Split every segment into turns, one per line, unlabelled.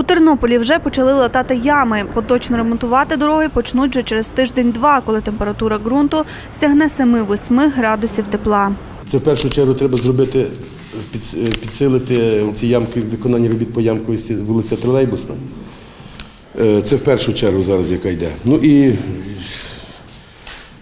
У Тернополі вже почали латати ями. Поточно ремонтувати дороги почнуть вже через тиждень-два, коли температура ґрунту сягне 7-8 градусів тепла.
Це в першу чергу треба зробити, підсилити ці ямки, виконання робіт по ямковості вулиця Тролейбусна. Е, Це в першу чергу зараз, яка йде. Ну і,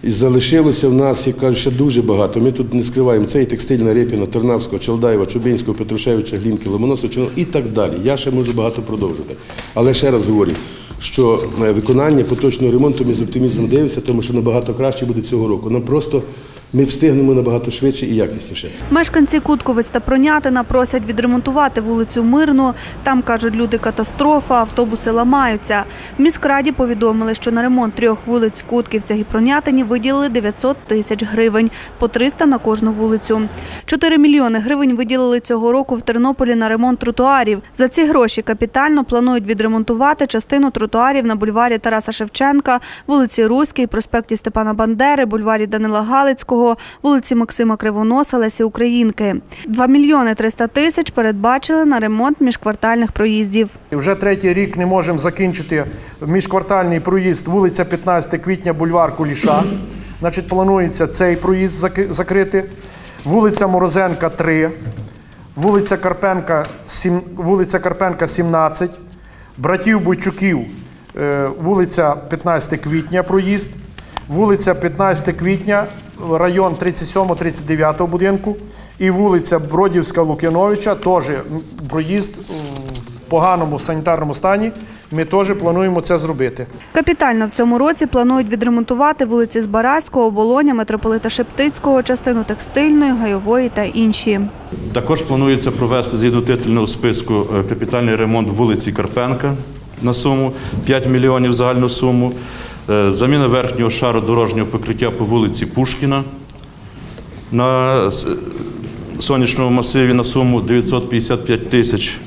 і залишилося в нас, як кажуть, ще дуже багато. Ми тут не скриваємо. Це і текстильна Репіна, Тернавського, Чалдаєва, Чубинського, Петрушевича, Глінки, Ломоносова і так далі. Я ще можу багато продовжити. Але ще раз говорю, що е, виконання поточного ремонту ми з оптимізмом дивимося, тому що набагато краще буде цього року. Нам просто ми встигнемо набагато швидше і якісніше.
Мешканці Кутковець та Пронятина просять відремонтувати вулицю Мирну. Там, кажуть люди, катастрофа, автобуси ламаються. В міськраді повідомили, що на ремонт трьох вулиць в Кутківцях і Пронятині виділили 900 тисяч гривень, по 300 на кожну вулицю. 4 мільйони гривень виділили цього року в Тернополі на ремонт тротуарів. За ці гроші капітально планують відремонтувати частину тротуарів на бульварі Тараса Шевченка, вулиці Руській, проспекті Степана Бандери, бульварі Данила Галицького, вулиці Максима Кривоноса, Лесі Українки. 2 мільйони 300 тисяч передбачили на ремонт міжквартальних проїздів.
Вже третій рік не можемо закінчити міжквартальний проїзд вулиця 15 квітня, бульвар Куліша. Значить, планується цей проїзд закрити. Вулиця Морозенка 3, вулиця Карпенка, сім- вулиця Карпенка 17, братів Бойчуків, е, вулиця 15 квітня проїзд, вулиця 15 квітня, район 37-39 будинку і вулиця Бродівська Лук'яновича теж проїзд в поганому санітарному стані. Ми теж плануємо це зробити.
Капітально в цьому році планують відремонтувати вулиці Збаразького, Оболоня, митрополита Шептицького, частину текстильної, гайової та інші.
Також планується провести згідно титульного списку е, капітальний ремонт вулиці Карпенка на суму 5 мільйонів загальну суму, заміна верхнього шару дорожнього покриття по вулиці Пушкіна на сонячному масиві на суму 955 тисяч.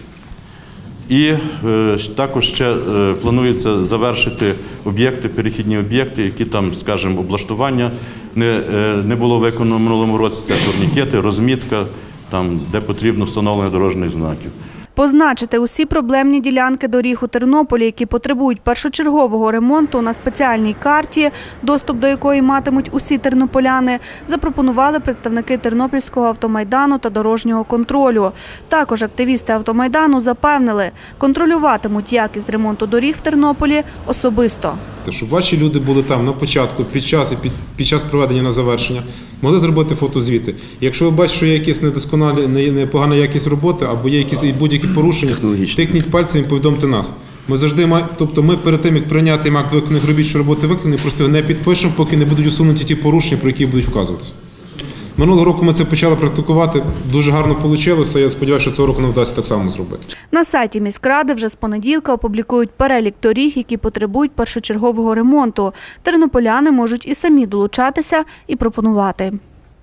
І е, також ще е, планується завершити об'єкти, перехідні об'єкти, які там, скажімо, облаштування не, е, не було виконано в минулому році. Це турнікети, розмітка, там, де потрібно встановлення дорожніх знаків.
Позначити усі проблемні ділянки доріг у Тернополі, які потребують першочергового ремонту на спеціальній карті, доступ до якої матимуть усі тернополяни, запропонували представники Тернопільського автомайдану та дорожнього контролю. Також активісти автомайдану запевнили, контролюватимуть якість ремонту доріг в Тернополі особисто.
Те, Щоб ваші люди були там на початку, під час і під, під час проведення на завершення, могли зробити фотозвіти. Якщо ви бачите, що є якісь недосконалі, не- непогана якість роботи або є якісь і будь-які порушення, тикніть пальцем і повідомте нас. Ми завжди маємо, тобто ми перед тим, як прийняти акт виконаних робіт, що роботи виконані, просто його не підпишемо, поки не будуть усунуті ті порушення, про які будуть вказуватися. Минулого року ми це почали практикувати, дуже гарно вийшло. Я сподіваюся, що цього року нам вдасться так само зробити.
На сайті міськради вже з понеділка опублікують перелік доріг, які потребують першочергового ремонту. Тернополяни можуть і самі долучатися і пропонувати.